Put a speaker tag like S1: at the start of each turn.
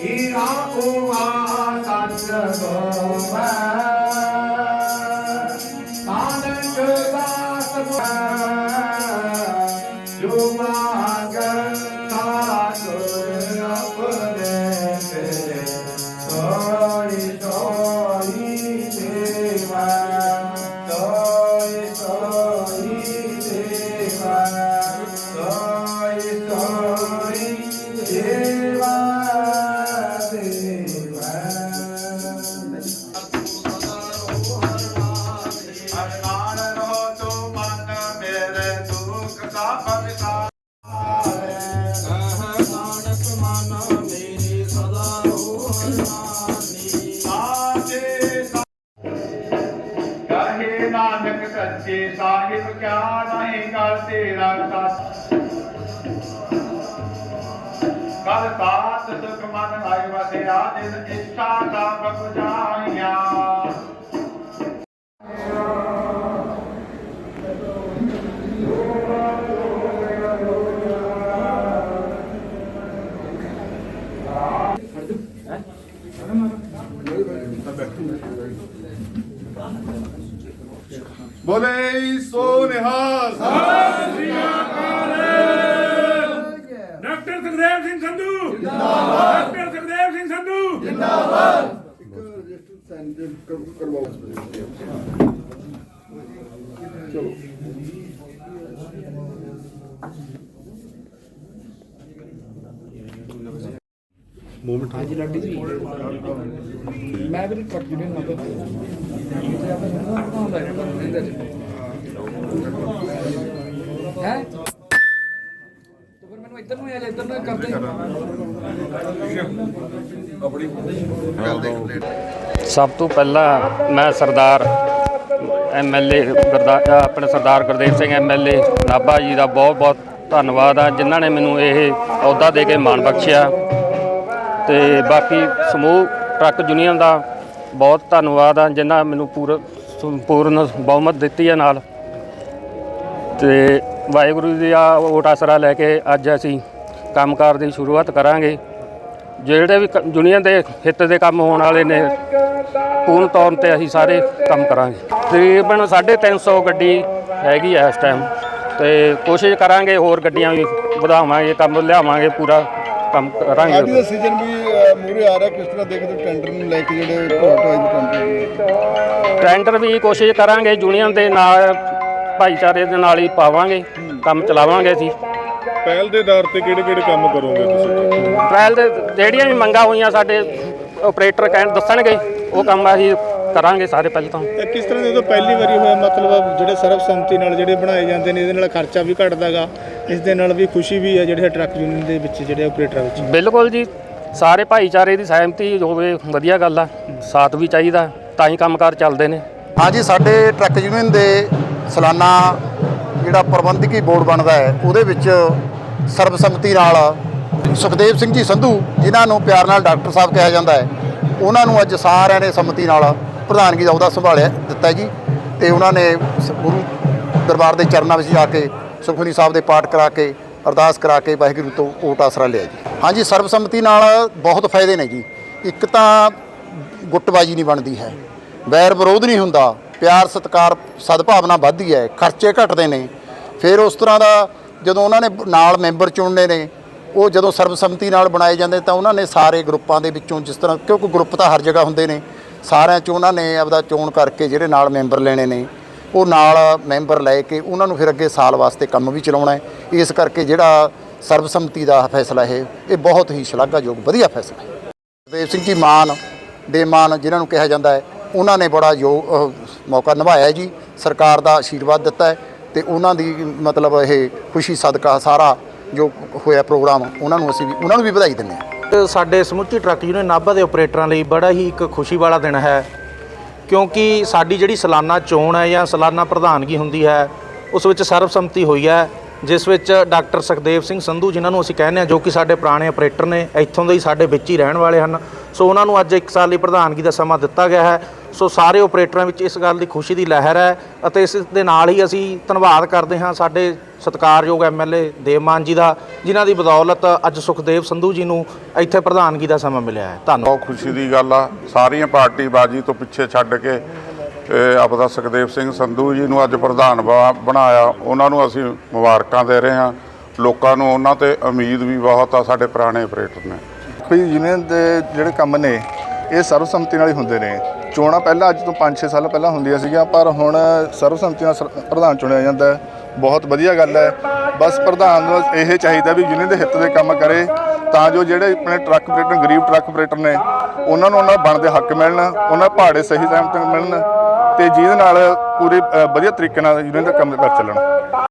S1: Ira Kumar Sandra Gomez. ਕਲ ਬਾਤ ਸੁਖ ਮਨ ਆਇ ਵਸਿਆ ਦਿਨ ਇੱਛਾ ਸਭ ਬੁਝਾਈਆਂ
S2: ਬੋਲੇ।
S3: ਜਿੰਦਾਬਾਦ। ਡਾਕਟਰ ਸੁਖਦੇਵ ਸਿੰਘ ਸੰਧੂ।
S4: ਮੈਂ ਵੀ ਟਰੱਕ ਯੂਨੀਅਨ ਨਾਲ ਤੇ ਆਪਾਂ ਨੂੰ ਹੁੰਦਾ ਹੈ ਹੈ? ਇੱਧਰ ਨੂੰ ਆ ਇੱਧਰ ਨੂੰ ਕਰਦੇ।
S5: ਸਭ ਤੋਂ ਪਹਿਲਾਂ ਮੈਂ ਸਰਦਾਰ ਐਮਐਲਏ ਆਪਣੇ ਸਰਦਾਰ ਗੁਰਦੇਵ ਸਿੰਘ ਐਮਐਲਏ ਨਾਭਾ ਜੀ ਦਾ ਬਹੁਤ ਬਹੁਤ ਧੰਨਵਾਦ ਆ, ਜਿਨ੍ਹਾਂ ਨੇ ਮੈਨੂੰ ਇਹ ਅਹੁਦਾ ਦੇ ਕੇ ਮਾਣ ਬਖਸ਼ਿਆ। ਤੇ ਬਾਕੀ ਸਮੂਹ, ਟਰੱਕ ਯੂਨੀਅਨ ਦਾ ਬਹੁਤ ਧੰਨਵਾਦ ਆ, ਜਿਨ੍ਹਾਂ ਮੈਨੂੰ ਪੂਰ, ਸੰਪੂਰਨ ਬਹੁਮਤ ਦਿੱਤੀ ਹੈ ਨਾਲ। ਤੇ ਵਾਹਿਗੁਰੂ ਜੀ ਦਾ ਓਟ ਆਸਰਾ ਲੈ ਕੇ ਅੱਜ ਅਸੀਂ ਕੰਮਕਾਰ ਦੀ ਸ਼ੁਰੂਆਤ ਕਰਾਂਗੇ। ਜਿਹੜੇ ਵੀ ਕ- ਯੂਨੀਅਨ ਦੇ ਹਿੱਤ ਦੇ ਕੰਮ ਹੋਣ ਵਾਲੇ ਨੇ ਪੂਰਨ ਤੌਰ ਤੇ ਅਸੀਂ ਸਾਰੇ ਕੰਮ ਕਰਾਂਗੇ। ਤਕਰੀਬਨ 350 ਗੱਡੀ ਹੈਗੀ ਆ ਇਸ ਟਾਈਮ ਤੇ ਕੋਸ਼ਿਸ਼ ਕਰਾਂਗੇ ਹੋਰ ਗੱਡੀਆਂ ਵੀ ਵਧਾਵਾਂਗੇ ਕੰਮ ਲਿਆਵਾਂਗੇ ਪੂਰਾ ਕੰਮ
S2: ਅੱਜ
S5: ਕਰਾਂਗੇ
S2: ਦਾ ਸੀਜ਼ਨ ਵੀ ਮੂਰੇ ਆ ਰਿਹਾ ਕਿਸ ਤਰ੍ਹਾਂ ਦੇਖਦੇ ਹੋ ਟੈਂਡਰ ਨੂੰ ਲੈ ਕੇ ਜਿਹੜੇ ਘੋਟ ਹੋਏ ਨੇ ਟੈਂਡਰ?
S5: ਟੈਂਡਰ ਵੀ ਕੋਸ਼ਿਸ਼ ਕਰਾਂਗੇ ਯੂਨੀਅਨ ਦੇ ਨਾਲ ਭਾਈਚਾਰੇ ਦੇ ਨਾਲ ਹੀ ਪਾਵਾਂਗੇ ਕੰਮ ਚਲਾਵਾਂਗੇ ਅਸੀਂ।
S6: ਪਹਿਲ ਦੇ ਆਧਾਰ ਤੇ ਕਿਹੜੇ ਕਿਹੜੇ ਕੰਮ ਕਰੋਗੇ ਤੁਸੀਂ?
S5: ਅਪ੍ਰੈਲ ਦੇ ਜਿਹੜੀਆਂ ਵੀ ਮੰਗਾਂ ਹੋਈਆਂ ਸਾਡੇ ਆਪਰੇਟਰ ਕਹਿਣ ਦੱਸਣਗੇ ਉਹ ਕੰਮ ਅਸੀਂ ਕਰਾਂਗੇ ਸਾਰੇ ਪਹਿਲਾਂ ਤਾਂ।
S6: ਕਿਸ ਤਰ੍ਹਾਂ ਦੇ ਤੋਂ ਪਹਿਲੀ ਵਾਰੀ ਹੋਇਆ ਮਤਲਬ ਜਿਹੜੇ ਸਰਬਸੰਮਤੀ ਨਾਲ ਜਿਹੜੇ ਬਣਾਏ ਜਾਂਦੇ ਨੇ ਇਹਦੇ ਨਾਲ ਖਰਚਾ ਵੀ ਘਟਦਾਗਾ ਇਸ ਦੇ ਨਾਲ ਵੀ ਖੁਸ਼ੀ ਵੀ ਹੈ ਜਿਹੜੇ ਟਰੱਕ ਯੂਨੀਅਨ ਦੇ ਵਿੱਚ ਜਿਹੜੇ ਆਪਰੇਟਰਾਂ ਵਿੱਚ?
S5: ਬਿਲਕੁਲ ਜੀ ਸਾਰੇ ਭਾਈਚਾਰੇ ਦੀ ਸਹਿਮਤੀ ਹੋਵੇ ਵਧੀਆ ਗੱਲ ਆ ਸਾਥ ਵੀ ਚਾਹੀਦਾ ਤਾਂ ਹੀ ਕੰਮਕਾਰ ਚੱਲਦੇ ਨੇ।
S7: ਹਾਂਜੀ ਸਾਡੇ ਟਰੱਕ ਯੂਨੀਅਨ ਦੇ ਸਾਲਾਨਾ ਜਿਹੜਾ ਪ੍ਰਬੰਧਕੀ ਬੋਰਡ ਬਣਦਾ ਹੈ, ਉਹਦੇ ਵਿੱਚ ਸਰਬਸੰਮਤੀ ਨਾਲ ਸੁਖਦੇਵ ਸਿੰਘ ਜੀ ਸੰਧੂ, ਜਿਨ੍ਹਾਂ ਨੂੰ ਪਿਆਰ ਨਾਲ ਡਾਕਟਰ ਸਾਹਿਬ ਕਿਹਾ ਜਾਂਦਾ ਹੈ, ਉਹਨਾਂ ਨੂੰ ਅੱਜ ਸਾਰਿਆਂ ਨੇ ਸੰਮਤੀ ਨਾਲ ਪ੍ਰਧਾਨਗੀ ਦਾ ਅਹੁਦਾ ਸੰਭਾਲਿਆ, ਦਿੱਤਾ ਜੀ। ਤੇ ਉਹਨਾਂ ਨੇ ਸ- ਗੁਰੂ ਦਰਬਾਰ ਦੇ ਚਰਨਾਂ ਵਿੱਚ ਜਾ ਕੇ ਸੁਖਮਨੀ ਸਾਹਿਬ ਦੇ ਪਾਠ ਕਰਾ ਕੇ, ਅਰਦਾਸ ਕਰਾ ਕੇ ਵਾਹਿਗੁਰੂ ਤੋਂ ਓਟ ਆਸਰਾ ਲਿਆ ਜੀ। ਹਾਂਜੀ ਸਰਬਸੰਮਤੀ ਨਾਲ ਬਹੁਤ ਫਾਇਦੇ ਨੇ ਜੀ। ਇੱਕ ਤਾਂ ਗੁੱਟਬਾਜੀ ਨਹੀਂ ਬਣਦੀ ਹੈ। ਵੈਰ ਵਿਰੋਧ ਨਹੀਂ ਹੁੰਦਾ। ਪਿਆਰ, ਸਤਿਕਾਰ, ਸਦਭਾਵਨਾ ਵੱਧਦੀ ਹੈ, ਖਰਚੇ ਘਟਦੇ ਨੇ। ਫਿਰ ਉਸ ਤਰ੍ਹਾਂ ਦਾ ਜਦੋਂ ਉਹਨਾਂ ਨੇ ਨਾਲ ਮੈਂਬਰ ਚੁਣਨੇ ਨੇ, ਉਹ ਜਦੋਂ ਸਰਬਸੰਮਤੀ ਨਾਲ ਬਣਾਏ ਜਾਂਦੇ ਤਾਂ ਉਹਨਾਂ ਨੇ ਸਾਰੇ ਗਰੁੱਪਾਂ ਦੇ ਵਿੱਚੋਂ ਜਿਸ ਤਰ੍ਹਾਂ, ਕਿਉਂਕਿ ਗਰੁੱਪ ਤਾਂ ਹਰ ਜਗ੍ਹਾ ਹੁੰਦੇ ਨੇ, ਸਾਰਿਆਂ 'ਚ ਉਹਨਾਂ ਨੇ ਆਪਦਾ ਚੋਣ ਕਰਕੇ ਜਿਹੜੇ ਨਾਲ ਮੈਂਬਰ ਲੈਣੇ ਨੇ, ਉਹ ਨਾਲ ਮੈਂਬਰ ਲੈ ਕੇ ਉਹਨਾਂ ਨੂੰ ਫਿਰ ਅੱਗੇ ਸਾਲ ਵਾਸਤੇ ਕੰਮ ਵੀ ਚਲਾਉਣਾ ਹੈ। ਇਸ ਕਰਕੇ ਜਿਹੜਾ ਸਰਬਸੰਮਤੀ ਦਾ ਫੈਸਲਾ ਇਹ ਇਹ ਬਹੁਤ ਹੀ ਸ਼ਲਾਘਾਯੋਗ, ਵਧੀਆ ਫੈਸਲਾ ਹੈ। ਦੇਵ ਸਿੰਘ ਜੀ ਮਾਨ, ਦੇ ਮਾਨ ਜਿਨ੍ਹਾਂ ਨੂੰ ਕਿਹਾ ਜਾਂਦਾ ਹੈ ਉਹਨਾਂ ਨੇ ਬੜਾ ਯੋਗ ਮੌਕਾ ਨਿਭਾਇਆ ਜੀ। ਸਰਕਾਰ ਦਾ ਆਸ਼ੀਰਵਾਦ ਦਿੱਤਾ ਹੈ ਤੇ ਉਹਨਾਂ ਦੀ ਮਤਲਬ ਇਹ ਖੁਸ਼ੀ, ਸਦਕਾ ਸਾਰਾ ਜੋ ਹੋਇਆ ਪ੍ਰੋਗਰਾਮ, ਉਹਨਾਂ ਨੂੰ ਅਸੀਂ ਵੀ, ਉਹਨਾਂ ਨੂੰ ਵੀ ਵਧਾਈ ਦਿੰਦੇ ਹਾਂ।
S8: ਸਾਡੇ ਸਮੁੱਚੀ ਟਰੱਕ ਯੂਨੀਅਨ ਨਾਭਾ ਦੇ ਆਪਰੇਟਰਾਂ ਲਈ ਬੜਾ ਹੀ ਇੱਕ ਖੁਸ਼ੀ ਵਾਲਾ ਦਿਨ ਹੈ, ਕਿਉਂਕਿ ਸਾਡੀ ਜਿਹੜੀ ਸਾਲਾਨਾ ਚੋਣ ਹੈ ਜਾਂ ਸਾਲਾਨਾ ਪ੍ਰਧਾਨਗੀ ਹੁੰਦੀ ਹੈ, ਉਸ ਵਿੱਚ ਸਰਬਸੰਮਤੀ ਹੋਈ ਹੈ, ਜਿਸ ਵਿੱਚ ਡਾਕਟਰ ਸੁਖਦੇਵ ਸਿੰਘ ਸੰਧੂ ਜਿਨ੍ਹਾਂ ਨੂੰ ਅਸੀਂ ਕਹਿੰਦੇ ਹਾਂ, ਜੋ ਕਿ ਸਾਡੇ ਪੁਰਾਣੇ ਆਪਰੇਟਰ ਨੇ, ਇੱਥੋਂ ਦੇ ਹੀ ਸਾਡੇ ਵਿੱਚ ਹੀ ਰਹਿਣ ਵਾਲੇ ਹਨ। ਸੋ ਉਹਨਾਂ ਨੂੰ ਅੱਜ ਇੱਕ ਸਾਲ ਲਈ ਪ੍ਰਧਾਨਗੀ ਦਾ ਸਮਾਂ ਦਿੱਤਾ ਗਿਆ ਹੈ। ਸੋ ਸਾਰੇ ਆਪਰੇਟਰਾਂ ਵਿੱਚ ਇਸ ਗੱਲ ਦੀ ਖੁਸ਼ੀ ਦੀ ਲਹਿਰ ਹੈ ਅਤੇ ਇਸ ਦੇ ਨਾਲ ਹੀ ਅਸੀਂ ਧੰਨਵਾਦ ਕਰਦੇ ਹਾਂ ਸਾਡੇ ਸਤਿਕਾਰਯੋਗ ਐਮਐਲਏ ਦੇਵਮਾਨ ਜੀ ਦਾ ਜਿਨ੍ਹਾਂ ਦੀ ਬਦੌਲਤ ਅੱਜ ਸੁਖਦੇਵ ਸੰਧੂ ਜੀ ਨੂੰ ਇੱਥੇ ਪ੍ਰਧਾਨਗੀ ਦਾ ਸਮਾਂ ਮਿਲਿਆ ਹੈ। ਧੰਨਵਾਦ।
S9: ਬਹੁਤ ਖੁਸ਼ੀ ਦੀ ਗੱਲ ਆ। ਸਾਰੀਆਂ ਪਾਰਟੀ ਬਾਜੀ ਤੋਂ ਪਿੱਛੇ ਛੱਡ ਕੇ ਆਪਦਾ ਸੁਖਦੇਵ ਸਿੰਘ ਸੰਧੂ ਜੀ ਨੂੰ ਅੱਜ ਪ੍ਰਧਾਨ ਬਣਾ- ਬਣਾਇਆ। ਉਹਨਾਂ ਨੂੰ ਅਸੀਂ ਮੁਬਾਰਕਾਂ ਦੇ ਰਹੇ ਹਾਂ। ਲੋਕਾਂ ਨੂੰ ਉਹਨਾਂ ਤੇ ਉਮੀਦ ਵੀ ਬਹੁਤ ਆ ਸਾਡੇ ਪੁਰਾਣੇ ਆਪਰੇਟਰ ਨੇ।
S2: ਕੋਈ ਯੂਨੀਅਨ ਦੇ ਜਿਹੜੇ ਕੰਮ ਨੇ ਇਹ ਸਰਬਸੰਮਤੀ ਨਾਲ ਹੀ ਹੁੰਦੇ ਨੇ। ਚੋਣਾਂ ਪਹਿਲਾਂ ਅੱਜ ਤੋਂ 5-6 ਸਾਲ ਪਹਿਲਾਂ ਹੁੰਦੀਆਂ ਸੀਗੀਆਂ ਪਰ ਹੁਣ ਸਰਬਸੰਮਤੀ ਨਾਲ ਸਰ- ਪ੍ਰਧਾਨ ਚੁਣਿਆ ਜਾਂਦਾ ਹੈ। ਬਹੁਤ ਵਧੀਆ ਗੱਲ ਹੈ। ਬਸ ਪ੍ਰਧਾਨ ਨੂੰ ਇਹ ਚਾਹੀਦਾ ਵੀ ਯੂਨੀਅਨ ਦੇ ਹਿੱਤ ਦੇ ਕੰਮ ਕਰੇ ਤਾਂ ਜੋ ਜਿਹੜੇ ਆਪਣੇ ਟਰੱਕ ਆਪਰੇਟਰ ਗਰੀਬ ਟਰੱਕ ਆਪਰੇਟਰ ਨੇ ਉਹਨਾਂ ਨੂੰ ਉਹਨਾਂ ਦੇ ਬਣਦੇ ਹੱਕ ਮਿਲਣ ਉਹਨਾਂ ਭਾੜੇ ਸਹੀ ਟਾਈਮ ਤੇ ਮਿਲਣ ਤੇ ਜਿਹਦੇ ਨਾਲ ਪੂਰੇ ਅ, ਵਧੀਆ ਤਰੀਕੇ ਨਾਲ ਯੂਨੀਅਨ ਦਾ ਕੰਮ ਕਰ ਚੱਲਣ।